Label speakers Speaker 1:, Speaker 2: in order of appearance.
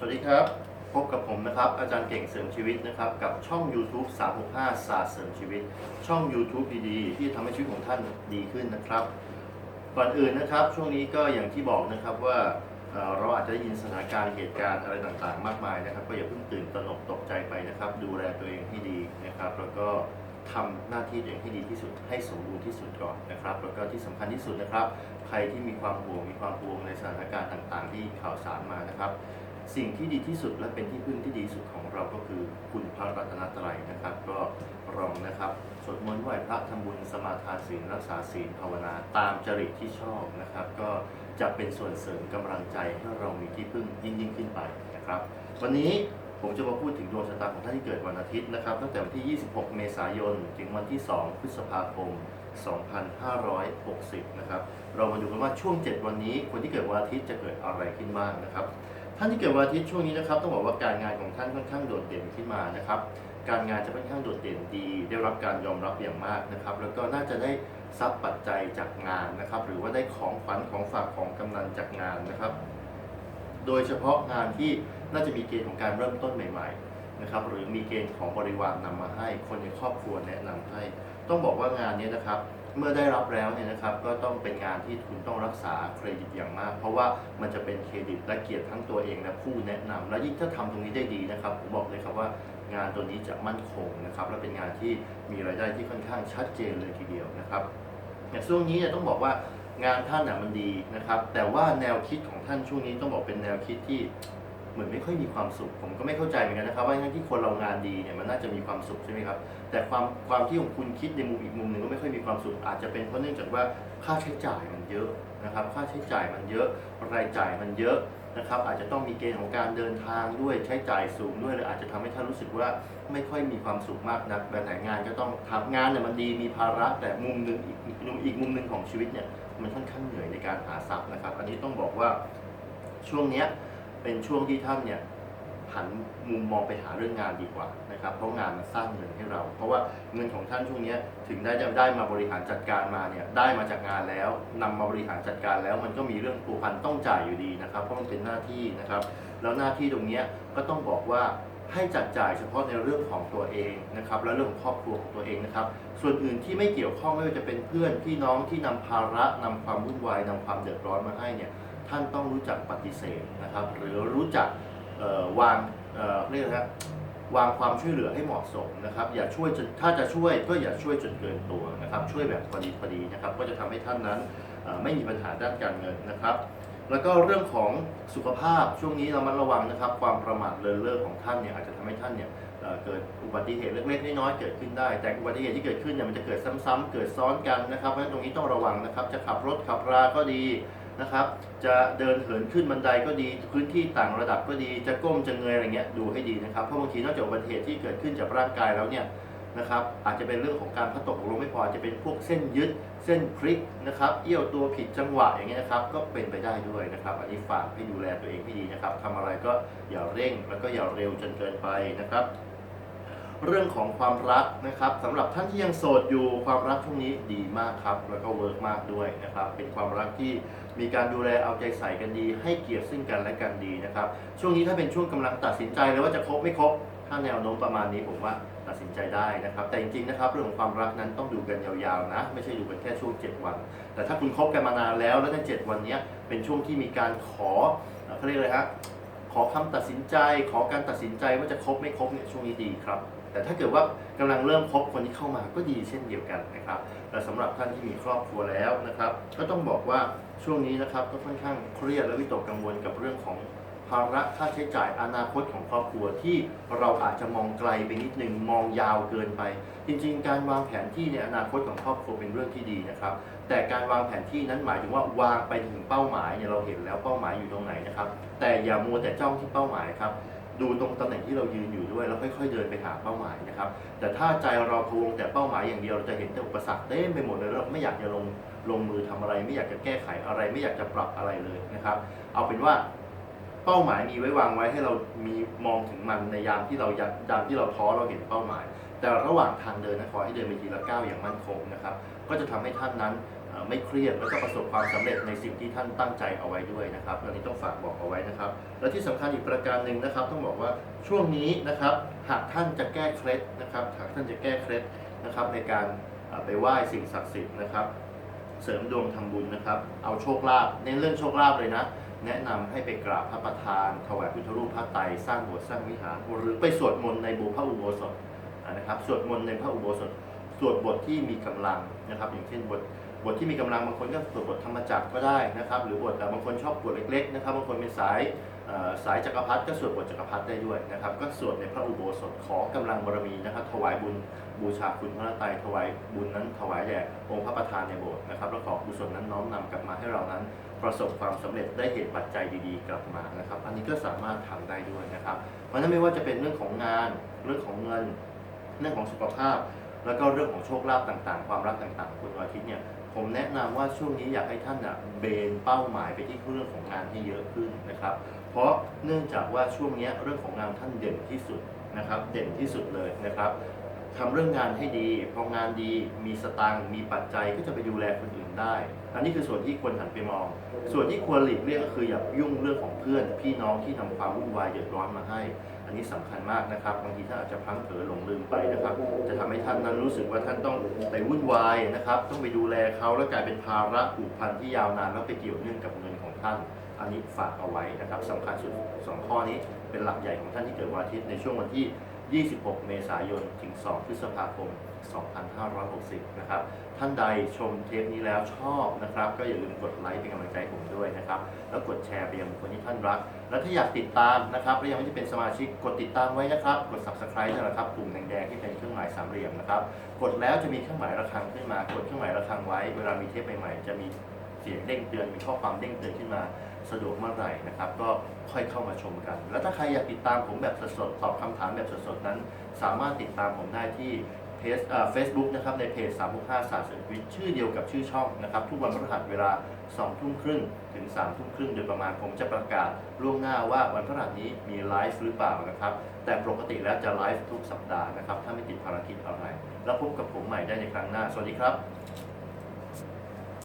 Speaker 1: สวัสดีครับ พบกับผมนะครับ อาจารย์เก่งเสริมชีวิตนะครับ กับช่อง YouTube 365ศาสตร์เสริมชีวิต ช่อง YouTube ดีๆ ที่ทำให้ชีวิตของท่านดีขึ้นนะครับ ก่อนอื่นนะครับ ช่วงนี้ก็อย่างที่บอกนะครับว่าเราอาจจะได้ยินสถานการณ์เหตุการณ์อะไรต่างๆ มากมายนะครับ ก็อย่าเพิ่งตื่นตระหนกตกใจไปนะครับ ดูแลตัวเองให้ดีนะครับ แล้วก็ทำหน้าที่ตัวเองให้ดีที่สุดให้สมบูรณ์ที่สุดก่อนนะครับ แล้วก็ที่สำคัญที่สุดนะครับ ใครที่มีความห่วงมีความห่วงในสถานการณ์ต่างๆ ที่ข่าวสารมานะครับ สิ่งที่ดีที่สุดและเป็นที่พึ่งที่ดีสุดของเราก็คือคุณพระรัตนตรัยนะครับ ก็รองนะครับสวดมนต์ไหว้พระทำบุญสมาทานศีลรักษาศีลภาวนาตามจริตที่ชอบนะครับ ก็จะเป็นส่วนเสริมกำลังใจให้เรามีที่พึ่งยิ่งยิ่งขึ้นไปนะครับ วันนี้ผมจะมาพูดถึงดวงชะตาของท่านที่เกิดวันอาทิตย์นะครับ ตั้งแต่วันที่ 26 เมษายน ถึงวันที่ 2 พฤษภาคม 2560 นะครับ เรามาดูกันว่าช่วง 7 วันนี้คนที่เกิดวันอาทิตย์จะเกิดอะไรขึ้นบ้างนะครับ ท่านที่เกิดวันอาทิตย์ช่วงนี้นะครับต้องบอกว่าการงานของท่านค่อนข้างโดดเด่นขึ้นมานะครับการงานจะค่อนข้างโดดเด่นดี ได้รับการยอมรับอย่างมากนะครับ แล้วก็น่าจะได้ทรัพย์ปัจจัยจากงานนะครับ หรือว่าได้ของขวัญของฝากของกำนันจากงานนะครับ โดยเฉพาะงานที่น่าจะมีเกณฑ์ของการเริ่มต้นใหม่ๆนะครับ หรือมีเกณฑ์ของบริวารนำมาให้คนในครอบครัวแนะนำให้ ต้องบอกว่างานนี้นะครับ เมื่อได้รับแล้วเนี่ยนะครับก็ต้องเป็นงานที่คุณต้องรักษาเครดิตอย่างมาก เพราะว่ามันจะเป็นเครดิตและเกียรติทั้งตัวเองและผู้แนะนำและยิ่งถ้าทำตรงนี้ได้ดีนะครับผมบอกเลยครับว่างานตัวนี้จะมั่นคงนะครับและเป็นงานที่มีรายได้ที่ค่อนข้างชัดเจนเลยทีเดียวนะครับอย่างช่วงนี้เนี่ยต้องบอกว่างานท่านน่ะมันดีนะครับ แต่ว่าแนวคิดของท่านช่วงนี้ต้องบอกเป็นแนวคิดที่ เหมือนไม่ค่อยมีความสุข ผมก็ไม่เข้าใจเหมือนกันนะครับ ว่างั้นที่คนเรางานดีเนี่ยมันน่าจะมีความสุขใช่ไหมครับ แต่ความความที่ของคุณคิดในมุมอีกมุมหนึ่งก็ไม่ค่อยมีความสุข อาจจะเป็นเพราะเนื่องจากว่าค่าใช้จ่ายมันเยอะนะครับ ค่าใช้จ่ายมันเยอะ รายจ่ายมันเยอะนะครับ อาจจะต้องมีเกณฑ์ของการเดินทางด้วยใช้จ่ายสูงด้วยเลยอาจจะทำให้ท่านรู้สึกว่าไม่ค่อยมีความสุขมากนักแบบไหนงานก็ต้องทำงานเนี่ยมันดีมีภาระแต่มุมหนึ่งอีกอีกมุมหนึ่งของชีวิตเนี่ยมันค่อนข้างเหนื่อยในการหาทรัพย์นะครับ อันนี้ต้องบอกว่าช่วงเนี้ย เป็นช่วงที่ท่านเนี่ยหันมุมมองไปหาเรื่องงานดีกว่านะครับ เพราะงานมันสร้างเงินให้เรา เพราะว่าเงินของท่านช่วงนี้ถึงได้จะได้มาบริหารจัดการมาเนี่ยได้มาจากงานแล้วนำมาบริหารจัดการแล้ว มันก็มีเรื่องผูกพันต้องจ่ายอยู่ดีนะครับ เพราะมันเป็นหน้าที่นะครับ แล้วหน้าที่ตรงนี้ก็ต้องบอกว่าให้จัดจ่ายเฉพาะในเรื่องของตัวเองนะครับ และเรื่องของครอบครัวของตัวเองนะครับ ส่วนอื่นที่ไม่เกี่ยวข้องไม่ว่าจะเป็นเพื่อนพี่น้องที่นำภาระนำความวุ่นวายนำความเดือดร้อนมาให้เนี่ย ท่านต้องรู้จักปฏิเสธนะครับ หรือรู้จักวางเรียกนะวางความช่วยเหลือให้เหมาะสมนะครับ อย่าช่วยจนถ้าจะช่วยก็อย่าช่วยจนเกินตัวนะครับ ช่วยแบบพอดีพอดีนะครับ ก็จะทำให้ท่านนั้นไม่มีปัญหาด้านการเงินนะครับ แล้วก็เรื่องของสุขภาพช่วงนี้เรามาระวังนะครับ ความประมาทเลินเล่อของท่านเนี่ยอาจจะทำให้ท่านเนี่ยเกิดอุบัติเหตุเล็กๆน้อยๆเกิดขึ้นได้ แต่อุบัติเหตุที่เกิดขึ้นเนี่ยมันจะเกิดซ้ำๆเกิดซ้อนกันนะครับเพราะฉะนั้นตรงนี้ต้องระวังนะครับ จะขับรถขับราก็ดี นะครับ จะเดินเหินขึ้นบันไดก็ดีพื้นที่ต่างระดับก็ดีจะก้มจะเงยอะไรเงี้ยดูให้ดีนะครับเพราะบางทีนอกจากอุบัติเหตุที่เกิดขึ้นจากร่างกายแล้วเนี่ยนะครับอาจจะเป็นเรื่องของการพลัดตกหกลงไม่พอจจะเป็นพวกเส้นยึดเส้นพลิกนะครับเอี้ยวตัวผิดจังหวะอย่างเงี้ยนะครับก็เป็นไปได้ด้วยนะครับ อันนี้ฝากให้ดูแลตัวเองให้ดีนะครับทำอะไรก็อย่าเร่งแล้วก็อย่าเร็วจนเกินไปนะครับ เรื่องของความรักนะครับสำหรับท่านที่ยังโสดอยู่ความรักช่วงนี้ดีมากครับ แล้วก็เวิร์กมากด้วยนะครับ เป็นความรักที่มีการดูแลเอาใจใส่กันดี ให้เกียรติซึ่งกันและกันดีนะครับ ช่วงนี้ถ้าเป็นช่วงกำลังตัดสินใจเลยว่าจะคบไม่คบถ้าแนวโน้มประมาณนี้ผมว่าตัดสินใจได้นะครับ แต่จริงๆนะครับเรื่องของความรักนั้นต้องดูกันยาวๆนะ ไม่ใช่ดูกันแค่ช่วง 7 วัน แต่ถ้าคุณคบกันมานานแล้วแล้วใน 7 วันนี้เป็นช่วงที่มีการขอเขาเรียกอะไรฮะขอคำตัดสินใจขอการตัดสินใจว่าจะคบไม่คบเนี่ยช่วงนี้ดีครับ แต่ถ้าเกิดว่ากำลังเริ่มคบคนที่เข้ามาก็ดีเช่นเดียวกันนะครับแต่สำหรับท่านที่มีครอบครัวแล้วนะครับ ก็ต้องบอกว่าช่วงนี้นะครับก็ค่อนข้างเครียดและวิตกกังวลกับเรื่องของภาระค่าใช้จ่ายอนาคตของครอบครัวที่เราอาจจะมองไกลไปนิดนึงมองยาวเกินไป จริง ๆ การวางแผนที่ในอนาคตของครอบครัวเป็นเรื่องที่ดีนะครับ แต่การวางแผนที่นั้นหมายถึงว่าวางไปถึงเป้าหมายเนี่ยเราเห็นแล้วเป้าหมายอยู่ตรงไหนนะครับ แต่อย่ามัวแต่จ้องที่เป้าหมายครับ ดูตรงตำแหน่งที่เรายืนอยู่ด้วยแล้วค่อย ๆ เดินไปหาเป้าหมายนะครับแต่ถ้าใจเราพวงแต่เป้าหมายอย่างเดียวเราจะเห็นแต่อุปสรรคเต็มไปหมดเลยเราไม่อยากจะลงลงมือทำอะไร ไม่อยากจะแก้ไขอะไร ไม่อยากจะปรับอะไรเลยนะครับ เอาเป็นว่าเป้าหมายมีไว้วางไว้ให้เรามีมองถึงมันในยามที่เรายามที่เราท้อเราเห็นเป้าหมาย แต่ระหว่างทางเดินนะขอให้เดินไปทีละก้าวอย่างมั่นคงนะครับ ก็จะทำให้ท่านนั้นไม่เครียดแล้วก็ประสบความสำเร็จในสิ่งที่ท่านตั้งใจเอาไว้ด้วยนะครับอันนี้ต้องฝากบอกเอาไว้นะครับ และที่สำคัญอีกประการหนึ่งนะครับ ต้องบอกว่าช่วงนี้นะครับ หากท่านจะแก้เคล็ดนะครับ หากท่านจะแก้เคล็ดนะครับ ในการไปไหว้สิ่งศักดิ์สิทธิ์นะครับ เสริมดวงทำบุญนะครับ เอาโชคลาภเน้นเรื่องโชคลาภเลยนะแนะนำให้ไปกราบพระประธาน ถวายพุทธรูปพระไตรสร้างโบสถ์สร้างวิหารหรือไปสวดมนต์ในบูพระอุโบสถ นะครับสวดมนต์ในพระอุโบสถสวดบทที่มีกำลังนะครับ อย่างเช่นบทบทที่มีกำลังบางคนก็สวดบทธรรมจักรก็ได้นะครับ หรือบทบางคนชอบบทเล็กๆนะครับบางคนเป็นสายสายจักรพรรดิก็สวดบทจักรพรรดิได้ด้วยนะครับ ก็สวดในพระอุโบสถขอกำลังบารมีนะครับ ถวายบุญบูชาคุณพระไตรถวายบุญนั้นถวายแด่องค์พระประธานในโบสถ์นะครับแล้วขอกุศลนั้นน้อมนำกลับมาให้เรานั้น ประสบความสำเร็จได้เหตุปัจจัยดีๆ กลับมานะครับ อันนี้ก็สามารถทำได้ด้วยนะครับ เพราะนั้นไม่ว่าจะเป็นเรื่องของงานเรื่องของเงิน เรื่องของสุขภาพ แล้วก็เรื่องของโชคลาภต่างๆ ความรักต่างๆ คุณวันอาทิตย์เนี่ยผมแนะนำว่าช่วงนี้อยากให้ท่านอะเบนเป้าหมายไปที่เรื่องของงานให้เยอะขึ้นนะครับ เพราะเนื่องจากว่าช่วงนี้เรื่องของงานท่านเด่นที่สุดนะครับ เด่นที่สุดเลยนะครับทำเรื่องงานให้ดีพองานดีมีสตางค์มีปัจจัยก็จะไปดูแลคนอื่นได้ อันนี้คือส่วนที่ควรหันไปมอง ส่วนที่ควรหลีกเลี่ยงก็คืออย่ายุ่งเรื่องของเพื่อน พี่น้องที่นำความวุ่นวายเดือดร้อนมาให้ อันนี้สำคัญมากนะครับ บางทีท่านอาจจะพลั้งเผลอหลงลืมไปนะครับ จะทำให้ท่านนั้นรู้สึกว่าท่านต้องไปวุ่นวายนะครับ ต้องไปดูแลเขาแล้วกลายเป็นภาระผูกพันที่ยาวนานแล้วไปเกี่ยวเนื่องกับเงินของท่าน อันนี้ฝากเอาไว้นะครับสำคัญสุดสองข้อนี้เป็นหลักใหญ่ของท่านที่เกิดวันอาทิตย์ในช่วงวันที่ 26 เมษายน ถึง 2 พฤษภาคม 2560 นะครับ ท่านใดชมเทปนี้แล้วชอบนะครับ ก็อย่าลืมกดไลค์เป็นกำลังใจผมด้วยนะครับ แล้วกดแชร์ไปยังคนที่ท่านรัก แล้วถ้าอยากติดตามนะครับและยังไม่ได้เป็นสมาชิกกดติดตามไว้นะครับ กด subscribe นะครับปุ่มแดงๆที่เป็นเครื่องหมายสามเหลี่ยมนะครับ กดแล้วจะมีเครื่องหมายระฆังขึ้นมา กดเครื่องหมายระฆังไว้ เวลามีเทปใหม่ๆจะมี สียงเด้งเตือนมีข้อความเด้งเตือนขึ้นมาสะดวกเมื่อไหร่นะครับ ก็ค่อยเข้ามาชมกัน แล้วถ้าใครอยากติดตามผมแบบสดๆตอบคำถามแบบสดๆนั้น สามารถติดตามผมได้ที่เพจเฟซบุ๊กนะครับในเพจ 365 ศาสตร์เศรษฐวิทย์ชื่อเดียวกับชื่อช่องนะครับ ทุกวันพฤหัสเวลา 2 ทุ่มครึ่งถึง 3 ทุ่มครึ่งโดยประมาณผมจะประกาศล่วงหน้าว่าวันพฤหัสนี้มีไลฟ์หรือเปล่านะครับ แต่ปกติแล้วจะไลฟ์ทุกสัปดาห์นะครับ ถ้าไม่ติดภารกิจอะไร แล้วพบกับผมใหม่ได้ในครั้งหน้า สวัสดีครับ